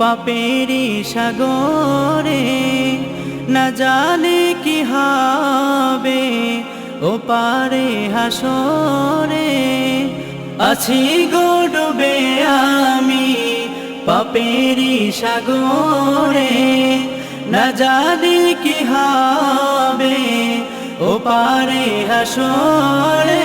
পাপেরি সাগরে না জানে কি হবে, ও পারে হাসরে। আছি গডবে আমি পাপেরি সাগরে, না জানি কি হবে, ও পারে হাসরে।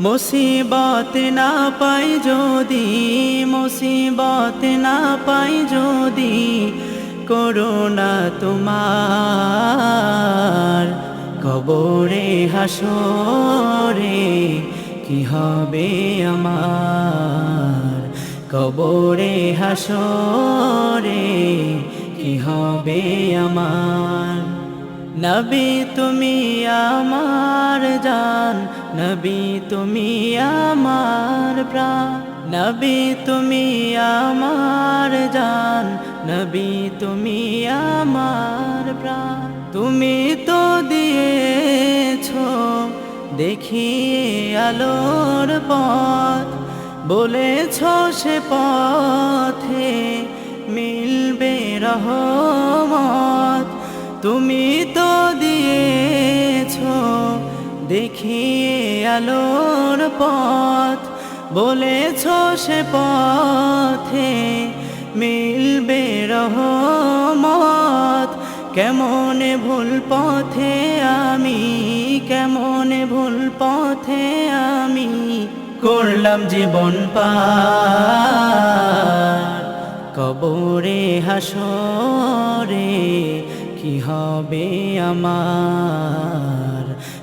মুসিবত না পাই যদি, মুসিবত না পাই যদি করোনা তোমার কবরে হাসরে কি হবে আমার? কবরে হাসরে কি হবে আমার? নবী তুমি আমার জান নবী, তুমি আমার প্রাণ। নবী, তুমি আমার জান। নবী, তুমি আমার প্রাণ। তুমি তো দিয়েছ দেখিয়ে আলোর পথ। বলেছ সে পথে মিলবে রহমত। তুমি তো দিয়েছ দেখিয়ে আলোর পথ, বলেছ সে পথে মিলবে রহমত। কেমন ভুল পথে আমি, কেমন ভুল পথে আমি করলাম জীবন পার। কবরে হাসরে কি হবে আমার?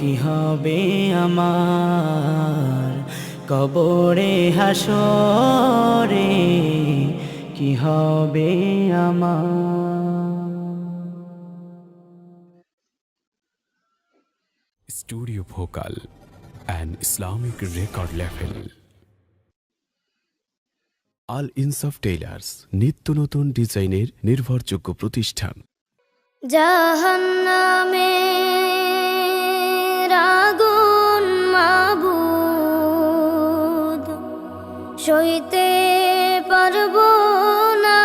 কি হবে আমার? কবরে হাসরে কি হবে আমার? Studio vocal and Islamic record level. Al Insaf tailors নিত্য নতুন ডিজাইনের নির্ভরযোগ্য প্রতিষ্ঠান। জাহান্নামে আগুন মাবুদ সইতে পারব না।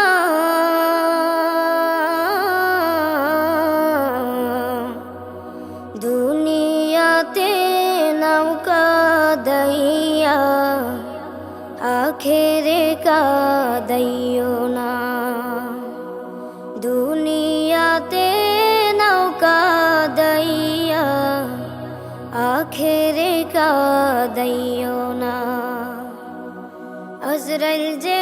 দুনিয়াতে নৌকা দইয়া আখেরে কাদাইও না। দুনিয়াতে কাদাইও না। আজরাইল যে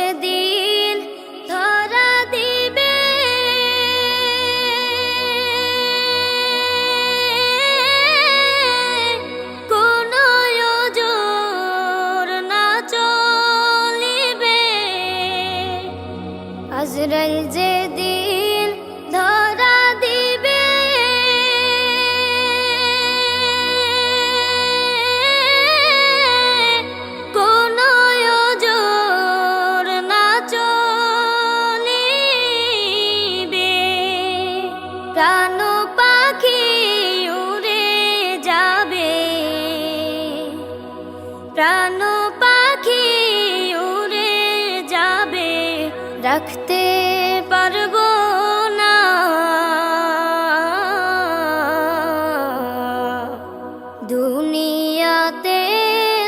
দুনিয়াতে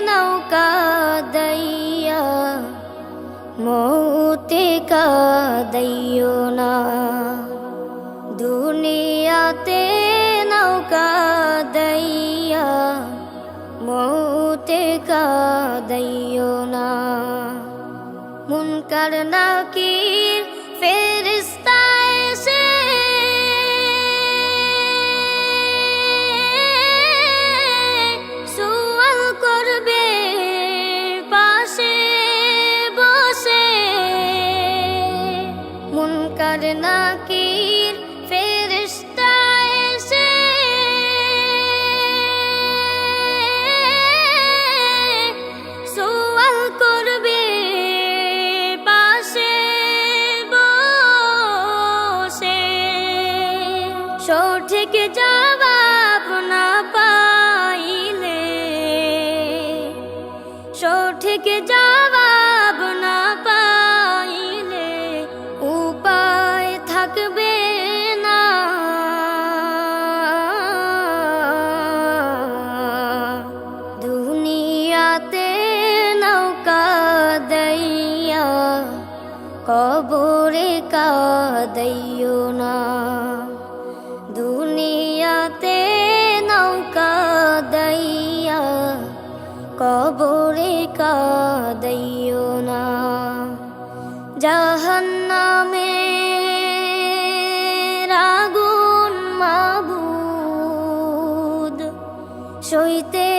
নৌকা দইয়া, মৌতে কা দইও না। দুনিয়াতে নৌকা দইয়া, মৌতে কা দইও না। মুনকার নাকির ফেরিস্তা কবরে কাদাইও না। দুনিয়াতে নৌকা দইয়া কবরে কাদাইও না। জাহান্নামে রাগুন মাবুদ সইতে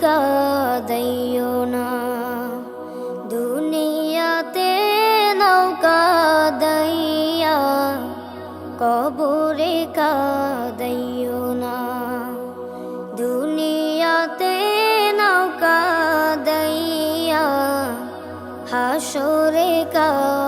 কাদাইও না দুনিয়াতে নৌকা দইয়া কবরে কাদাইও না দুনিয়াতে নৌকা দইয়া হাসরে কাদাই